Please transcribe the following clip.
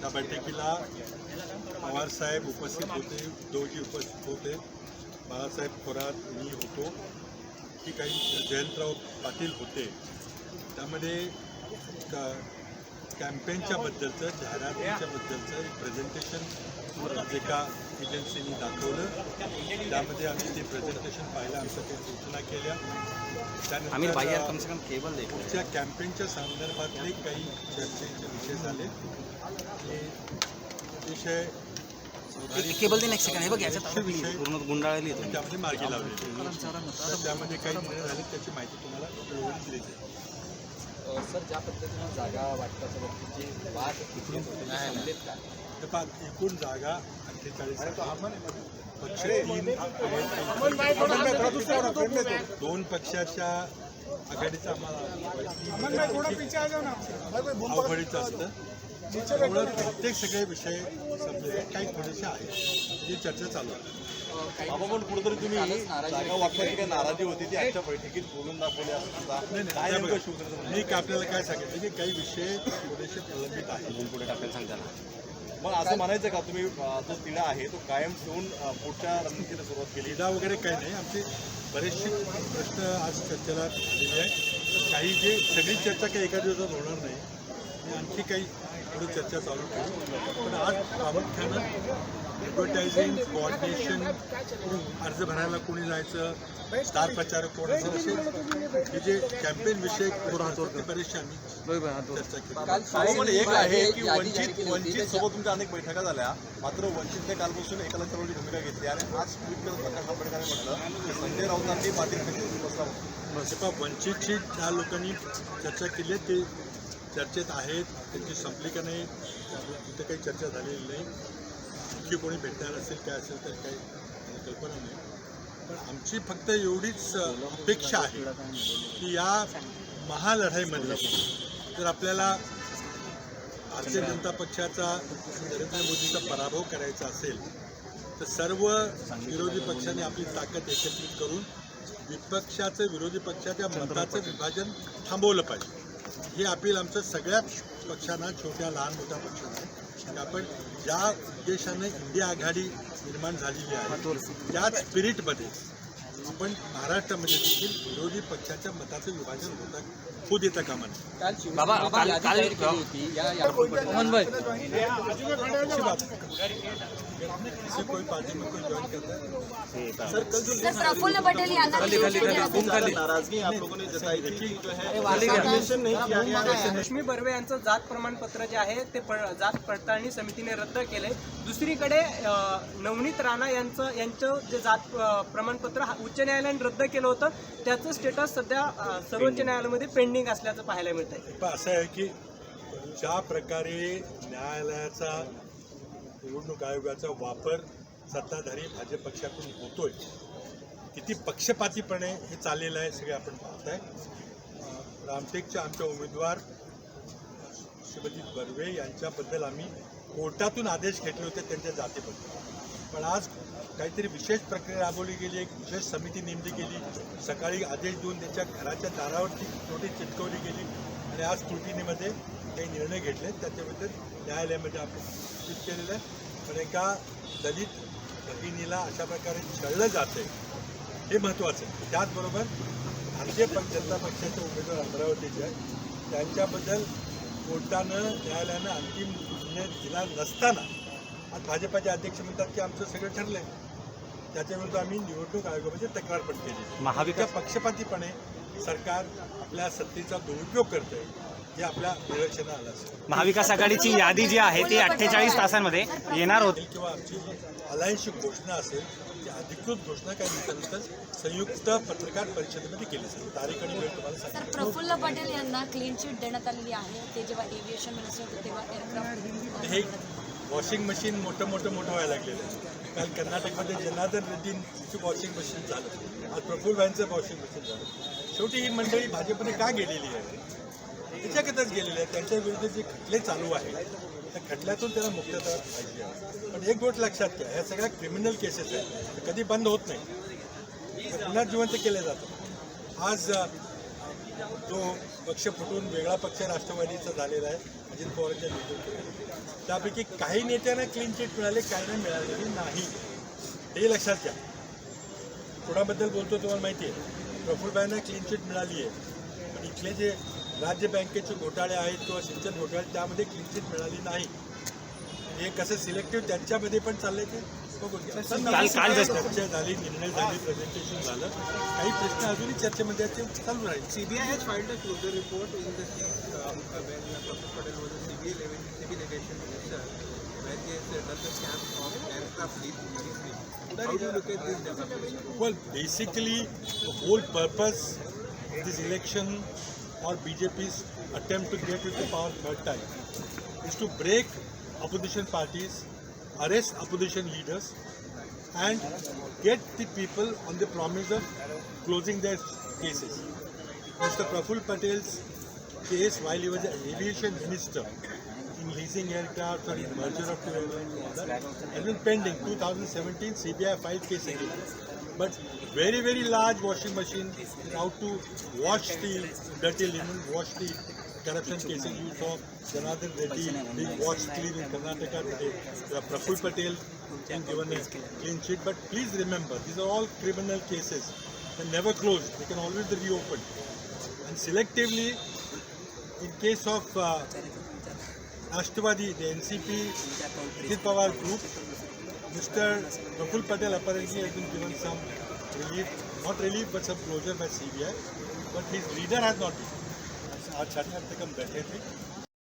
त्या बैठकीला पवारसाहेब उपस्थित होते उद्धवजी उपस्थित होते. बाळासाहेब थोरात मी होतो. की काही जयंतराव पाटील होते. त्यामध्ये का कॅम्पेनच्या बद्दलचं जाहिरातीच्या बद्दलचं एक प्रेझेंटेशन एका एजन्सीनी दाखवलं. त्यामध्ये आम्ही ते प्रेझेंटेशन पाहिलं आमच्या काही सूचना केल्या. आम्ही त्यानंतर बाहेर कम से कम केबल देखो पुढच्या कॅम्पेनच्या संदर्भातले काही चर्चेचे विषय झाले. हे विषय केबल हे बघ पूर्ण आहे त्यामध्ये मार्गी लावलेले तर त्यामध्ये काही झाले त्याची माहिती तुम्हाला दिली जाईल. सर ज्या पद्धतीनं जागा वाटपाच्या बाबतीत जे वाद तिकडून संपलेत का? तर पहा एकूण जागा अठ्ठेचाळीस पक्ष तीन. दोन पक्षाच्या आघाडीचा आम्हाला अवघडीचं असतं. त्यामुळं प्रत्येक सगळे विषय समजले काही थोडेसे आहेत. जी चर्चा चालू आहे. पण कुठेतरी तुम्ही जागा वाटपाची काही नाराजी होती ती आजच्या बैठकीत बोलून दाखवली असं सुद्धा? नाही काय नेमकं शिवसेनेचं मी काय आपल्याला काय सांगितलं की काही विषय थोडेसे प्रलंबित आहेत पुढे टाकायला सांगताना? मग असं म्हणायचं का तुम्ही जो तिढा आहे तो कायम ठेवून पुढच्या रणनीतीला सुरुवात केली? क्रीडा वगैरे काही नाही. आमचे बरेचसे प्रश्न आज चर्चेला आलेले आहे काही जे सगळी चर्चा काही एका दिवसात होणार नाही. आणि आणखी काही पुढे चर्चा चालू ठेवू. पण आज प्रामुख्यानं ॲडव्हर्टायझिंग कोऑर्डिनेशन अर्ज भरायला कोणी जायचं स्टार प्रचारक कोण असेल असे हे जे कॅम्पेन विषय ते बरेचसे आम्ही चर्चा केली. बाबा, पण एक आहे की वंचित वंचित सोबत तुमच्या अनेक बैठका झाल्या मात्र वंचितने कालपासून एकाला सर्वांची भूमिका घेतली. आणि आज ट्विट करत प्रकाश आंबेडकरांनी म्हटलं की संजय राऊतांनी पाटील बसला वंचितची ज्या लोकांनी चर्चा केली ते चर्चेत आहेत त्यांची संपली का नाही तिथे काही चर्चा झालेली नाही. आणखी कोणी भेटणार असेल काय असेल तर काही कल्पना नाही. पण आमची फक्त एवढीच अपेक्षा आहे की या महालढाईमध्ये जर आपल्याला भारतीय जनता पक्षाचा नरेंद्र मोदीचा पराभव करायचा असेल तर सर्व विरोधी पक्षांनी आपली ताकद एकत्रित करून विपक्षाचं विरोधी पक्षाच्या मताचं विभाजन थांबवलं पाहिजे. हे अपील आमचं सगळ्या पक्षांना छोट्या लहान मोठ्या पक्षांना की आपण ज्या उद्देशाने इंडिया आघाडी निर्माण झालेली आहे त्याच स्पिरिटमध्ये आपण महाराष्ट्रामध्ये देखील विरोधी पक्षाच्या मताचं विभाजन होता होऊ देता कामा नये काल बाबा, शिवसेनेने काल- यादी काल- जाहीर केली होती. या यापूर्वी अच्छी बात है किसी कोई पार्टी में कोई ज्वाइन करता है सर प्रफुल्ल पटेल यांना शिवसेनेत नाराजगी आप लोगों ने जताई थी जो है लक्ष्मी बर्वे यांचं जात प्रमाणपत्र जे आहे ते जात पडताळणी समितीने रद्द केले दुसरीकडे नवनीत राणा यांचं यांचं जे जात प्रमाणपत्र उच्च न्यायालयाने रद्द केलं होतं. त्याचं स्टेटस सध्या सर्वोच्च न्यायालयामध्ये पेंडिंग असल्याचं पाहायला मिळत आहे पण असं आहे की ज्या प्रकारे न्यायालयाचा निवडणूक आयोगाचा वापर सत्ताधारी भाजप पक्षाकडून होतोय किती पक्षपातीपणे हे चाललेलं आहे सगळे आपण पाहताय. अं, रामटेकच्या आमच्या उमेदवार श्रीमती बर्वे यांच्याबद्दल आम्ही कोर्टातून आदेश घेतले होते त्यांच्या जातीबद्दल. पण आज काहीतरी विशेष प्रक्रिया राबवली गेली एक विशेष समिती नेमली गेली. सकाळी आदेश देऊन त्यांच्या घराच्या दारावरती नोटीस चिटकवली गेली. आणि आज त्रुटीनीमध्ये काही निर्णय घेतले. त्याच्याबद्दल न्यायालयामध्ये आपण सूचित केलेलं आहे. पण एका दलित भगिनीला अशा प्रकारे छळलं जाते हे महत्त्वाचं आहे. त्याचबरोबर भारतीय पक्ष जनता पक्षाचे उमेदवार अमरावतीचे आहेत. त्यांच्याबद्दल कोर्टानं न्यायालयानं अंतिम निर्णय दिला नसताना आज भाजपाचे अध्यक्ष म्हणतात की आमचं सगळं ठरलंय. त्याच्याविरुद्ध आम्ही निवडणूक आयोगामध्ये तक्रार पण केली. महाविकास- पक्षपातीपणे सरकार आपल्या सत्तेचा दुरुपयोग करतंय हे आपल्या निदर्शना आलं असेल महाविकास आघाडीची यादी जी आहे ती अठ्ठेचाळीस तासांमध्ये येणार होती. किंवा आमची अलायन्सची घोषणा असेल ती अधिकृत घोषणा काही दिवसानंतर संयुक्त पत्रकार परिषदेमध्ये केली जाईल. तारीख आणि वेळ तुम्हाला सर सांगितलं प्रफुल्ल पटेल यांना क्लीन चिट देण्यात आलेली आहे. ते जेव्हा एव्हिएशन मिनिस्टर होते तेव्हा एअरक्राफ्ट हे वॉशिंग मशीन मोठं मोठं मोठं व्हायला लागलेलं आहे. काल कर्नाटकमध्ये जनार्दन रेड्डींची वॉशिंग मशीन झालं. आज प्रफुल्ल भाईंचं वॉशिंग मशीन झालं. शेवटी ही मंडळी भाजपने का गेलेली आहे? त्याच्याकरताच गेलेली आहे. त्यांच्या विरुद्ध जे खटले चालू आहेत त्या खटल्यातून त्यांना मुक्तता पाहिजे पण एक गोष्ट लक्षात घ्या ह्या सगळ्या क्रिमिनल केसेस आहेत. कधी बंद होत नाही. पुन्हा जिवंत केले जातात. आज जो पक्ष फुटून वेगळा पक्ष राष्ट्रवादीचा झालेला आहे अजित पवारांच्या नेतृत्वात त्यापैकी काही नेत्यांना क्लीन चिट मिळाले काही मिळालेली नाही. हे लक्षात घ्या. कोणाबद्दल बोलतो तुम्हाला माहिती आहे. प्रफुल्लबाईंना क्लीन चिट मिळाली आहे. पण इथले जे राज्य बँकेचे घोटाळे आहेत किंवा सिंचन घोटाळे त्यामध्ये क्लीन चिट मिळाली नाही. हे कसं सिलेक्टिव्ह त्यांच्यामध्ये पण चाललंय ते चर्चा झाली निर्णय झाली प्रेझेंटेशन झालं. काही प्रश्न अजूनही चर्चेमध्ये चालू राहील. Filed a closure report in the aviation, minister, where he has done the aircraft lease money. How do you look at this development? Well, basically, the whole purpose of this election or BJP's attempt to get into power third time is to break opposition parties, arrest opposition leaders, and get the people on the promise of closing their cases. Mr. Praful Patel's case while he was aviation minister in leasing aircraft or in merger of two airlines has been pending. 2017 CBI filed case. But very very large washing machine is out to wash the dirty linen, wash the corruption cases. You saw Janardhan Reddy being washed clean in Karnataka today. Praful Patel being given a clean sheet. But please remember, these are all criminal cases. They never close. They can always be reopened. And selectively, in case of uh, Ashtvadi, the NCP, Ajit Pawar group, Mr. Praful Patel apparently has been given some relief, not relief but some closure by CBI, but his leader has not been. आज छात्रा तक हम बैठे थे